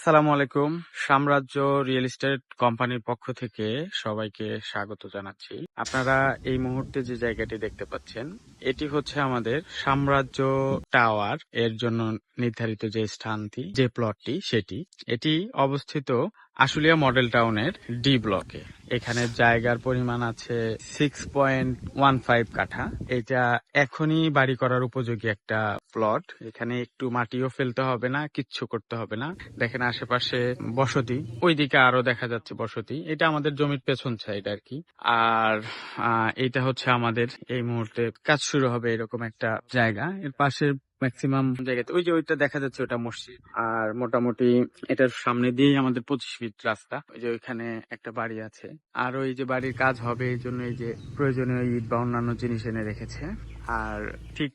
আসসালামু আলাইকুম। সাম্রাজ্য রিয়েল এস্টেট কোম্পানির পক্ষ থেকে সবাইকে স্বাগত জানাচ্ছি। আপনারা এই মুহূর্তে যে জায়গাটি দেখতে পাচ্ছেন, এটি হচ্ছে আমাদের সাম্রাজ্য টাওয়ার। এর জন্য নির্ধারিত যে স্থানটি, যে প্লটটি, সেটি, এটি অবস্থিত আশুলিয়া মডেল টাউনের ডি ব্লকে। এখানে জায়গার পরিমাণ আছে সিক্স পয়েন্ট ওয়ান ফাইভ কাঠা। এটা এখনই বাড়ি করার উপযোগী একটা প্লট এখানে একটু মাটিও ফেলতে হবে না, কিচ্ছু করতে হবে না। দেখেন আশেপাশে বসতি, ওইদিকে আরও দেখা যাচ্ছে বসতি। এটা আমাদের জমির পেছন সাইড আর কি। আর এটা হচ্ছে আমাদের এই মুহূর্তে কাজ শুরু হবে এরকম একটা জায়গা। এর পাশে ম্যাক্সিমাম জায়গাতে। ওই যে ওইটা দেখা যাচ্ছে ওটা মসজিদ। আর মোটামুটি এটার সামনে দিয়েই আমাদের পঁচিশ ফিট রাস্তা। ওই যে ওইখানে একটা বাড়ি আছে। আর ওই যে বাড়ির কাজ হবে এই জন্য এই যে প্রয়োজনীয় ইট বা অন্যান্য জিনিস এনে রেখেছে। আর ঠিক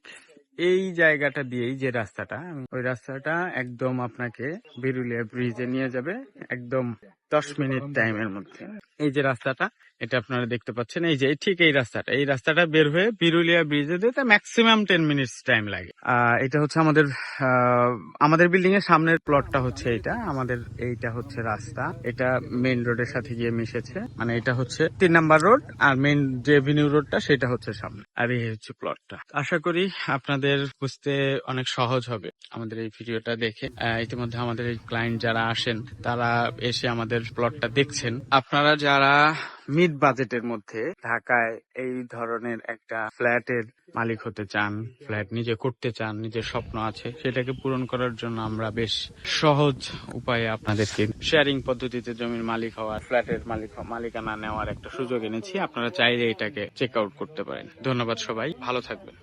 এই জায়গাটা দিয়েই যে রাস্তাটা, ওই রাস্তাটা একদম আপনাকে বিরুলিয়া ব্রিজে নিয়ে যাবে। একদম দশ মিনিট টাইমের মধ্যে। এই যে রাস্তাটা এটা আপনারা দেখতে পাচ্ছেন। এই যে ঠিক এই রাস্তাটা। এই রাস্তাটা বের হয়ে বিরুলিয়া ব্রিজে যেতে ম্যাক্সিমাম টেন মিনিটস টাইম লাগে। এটা হচ্ছে আমাদের আমাদের বিল্ডিং এর সামনের প্লটটা হচ্ছে এটা আমাদের এইটা হচ্ছে রাস্তা। এটা মেইন রোডের সাথে গিয়ে মিশেছে। মানে এটা হচ্ছে তিন নাম্বার রোড আর মেইন যে এভিনিউ রোডটা সেটা হচ্ছে সামনে। আর এই হচ্ছে প্লটটা আশা করি আপনাদের বুঝতে অনেক সহজ হবে আমাদের এই ভিডিওটা দেখে। ইতিমধ্যে আমাদের এই ক্লায়েন্ট যারা আসেন তারা এসে আমাদের প্লটটা দেখছেন, আপনারা যারা মিড বাজেটের মধ্যে ঢাকায় এই ধরনের একটা ফ্ল্যাটের মালিক হতে চান ফ্ল্যাট নিজে করতে চান, নিজের স্বপ্ন আছে, সেটাকে পূরণ করার জন্য আমরা বেশ সহজ উপায়ে আপনাদেরকে শেয়ারিং পদ্ধতিতে জমির মালিক হওয়ার ফ্ল্যাটের মালিক মালিকানা নেওয়ার একটা সুযোগ এনেছি। আপনারা চাইলে এটাকে চেক আউট করতে পারেন। ধন্যবাদ সবাই, ভালো থাকবেন।